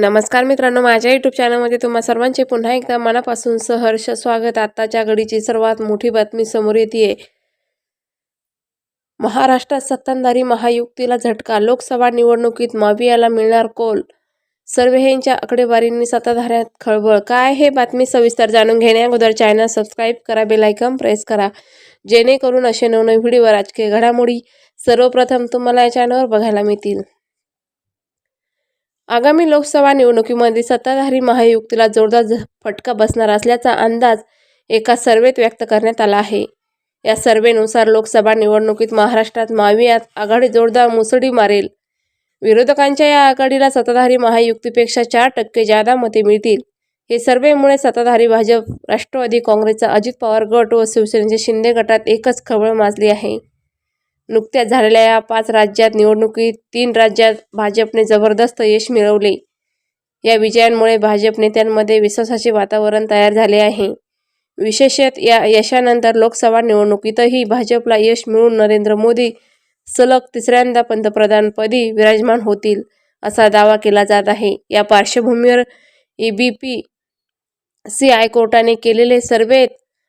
नमस्कार मित्रांनो माझ्या यूट्यूब चॅनलमध्ये तुम्हा सर्वांचे पुन्हा एकदा मनापासून सहर्ष स्वागत. आताच्या घडीची सर्वात मोठी बातमी समोर येते महाराष्ट्रात सत्ताधारी महायुक्तीला झटका लोकसभा निवडणुकीत मावियाला मिळणार कोल? सर्वेहेंच्या आकडेवारींनी सत्ताधाऱ्यात खळबळ. काय हे बातमी सविस्तर जाणून घेण्या अगोदर चॅनल सबस्क्राईब करा बेलायकन प्रेस करा. जेणेकरून असे नवनवीन व्हिडिओ राजकीय घडामोडी सर्वप्रथम तुम्हाला या चॅनलवर बघायला मिळतील. आगामी लोकसभा निवडणुकीमध्ये सत्ताधारी महायुक्तीला जोरदार झ- फटका बसणार असल्याचा अंदाज एका सर्वेत व्यक्त करण्यात आला आहे. या सर्वेनुसार लोकसभा निवडणुकीत महाराष्ट्रात मावियात आघाडी जोरदार मुसडी मारेल. विरोधकांच्या या आघाडीला सत्ताधारी महायुक्तीपेक्षा चार टक्के जादा मते मिळतील. हे सर्वेमुळे सत्ताधारी भाजप राष्ट्रवादी काँग्रेसचा अजित पवार गट व शिवसेनेच्या शिंदे गटात एकच खबळ माजली आहे. नुकत्याच झालेल्या या पाच राज्यात निवडणुकीत तीन राज्यात भाजपने जबरदस्त यश मिळवले. या विजयांमुळे भाजप नेत्यांमध्ये विश्वासाचे वातावरण तयार झाले आहे. विशेषत या यशानंतर लोकसभा निवडणुकीतही भाजपला यश मिळून नरेंद्र मोदी सलग तिसऱ्यांदा पंतप्रधानपदी विराजमान होतील असा दावा केला जात आहे. या पार्श्वभूमीवर ई बी पी सी हायकोर्टाने केलेले सर्वेत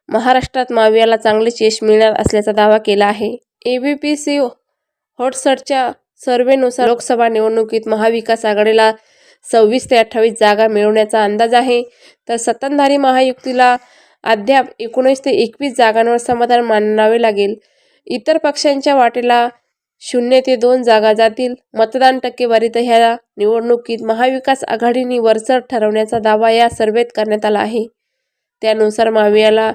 महाराष्ट्रात मावियाला चांगलेच यश मिळणार असल्याचा दावा केला आहे. एबीपीसी हॉटसटच्या सर्वेनुसार लोकसभा निवडणुकीत महाविकास आघाडीला सव्वीस ते अठ्ठावीस जागा मिळवण्याचा अंदाज आहे. तर सत्ताधारी महायुक्तीला अद्याप एकोणीस ते एकवीस जागांवर समाधान मानावे लागेल. इतर पक्षांच्या वाटेला शून्य ते दोन जागा जातील. मतदान टक्केवारीत ह्या निवडणुकीत महाविकास आघाडीने वरचढ ठरवण्याचा दावा या सर्वेत करण्यात आला आहे. त्यानुसार मावियाला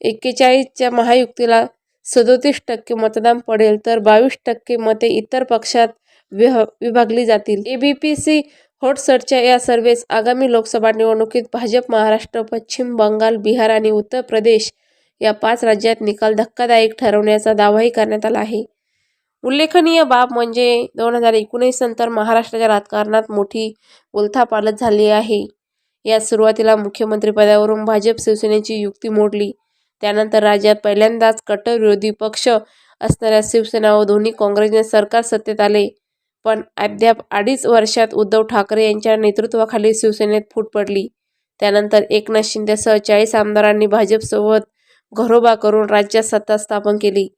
एक्केचाळीसच्या महायुक्तीला सदोतीस टक्के मतदान पडेल तर बावीस टक्के मते इतर पक्षात विह विभागली जातील. एबीपीसी होटसरच्या या सर्वेस आगामी लोकसभा निवडणुकीत भाजप महाराष्ट्र पश्चिम बंगाल बिहार आणि उत्तर प्रदेश या पाच राज्यात निकाल धक्कादायक ठरवण्याचा दावाही करण्यात आला आहे. उल्लेखनीय बाब म्हणजे दोन हजार एकोणीस नंतर महाराष्ट्राच्या राजकारणात मोठी उलथापालथ झाली आहे. या सुरुवातीला मुख्यमंत्रीपदावरून भाजप शिवसेनेची युक्ती मोडली. त्यानंतर राज्यात पहिल्यांदाच कट्टर विरोधी पक्ष असणाऱ्या शिवसेना व दोन्ही काँग्रेसने सरकार सत्तेत आले. पण अद्याप अडीच वर्षात उद्धव ठाकरे यांच्या नेतृत्वाखाली शिवसेनेत फूट पडली. त्यानंतर एकनाथ शिंदेसह चाळीस आमदारांनी भाजपसोबत घरोबा करून राज्यात सत्ता स्थापन केली.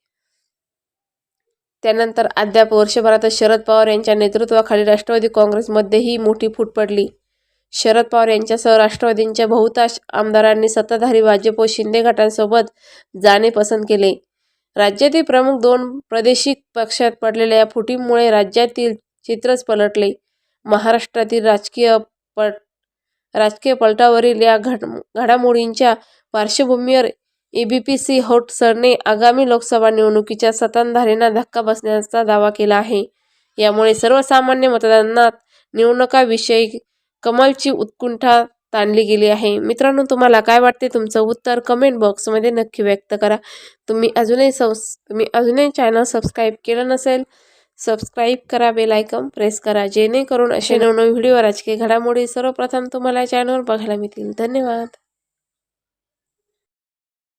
त्यानंतर अद्याप वर्षभरातच शरद पवार यांच्या नेतृत्वाखाली राष्ट्रवादी काँग्रेसमध्येही मोठी फूट पडली. शरद पवार यांच्यासह राष्ट्रवादींच्या बहुतांश आमदारांनी सत्ताधारी भाजप व शिंदे गटांसोबत जाणे पसंत केले. राज्यातील प्रमुख दोन प्रादेशिक पक्षात पडलेल्या या फुटीमुळे राज्यातील चित्रच पलटले. महाराष्ट्रातील राजकीय पट राजकीय पलटावरील या घड घडामोडींच्या पार्श्वभूमीवर एबीपीसी हॉटसरने आगामी लोकसभा निवडणुकीच्या सत्ताधाऱ्यांना धक्का बसण्याचा दावा केला आहे. यामुळे सर्वसामान्य मतदारांना निवडणुकाविषयी कमालची उत्कंठा ताणली गेली आहे. मित्रांनो तुम्हाला काय वाटते? तुमचं उत्तर कमेंट बॉक्समध्ये नक्की व्यक्त करा. तुम्ही अजूनही सब्स तुम्ही अजूनही चॅनल सबस्क्राईब केलं नसेल सबस्क्राईब करा बेल आयकॉन प्रेस करा जेणेकरून असे नवनवीन व्हिडिओ राजकीय घडामोडी सर्वप्रथम तुम्हाला चॅनलवर बघायला मिळतील. धन्यवाद.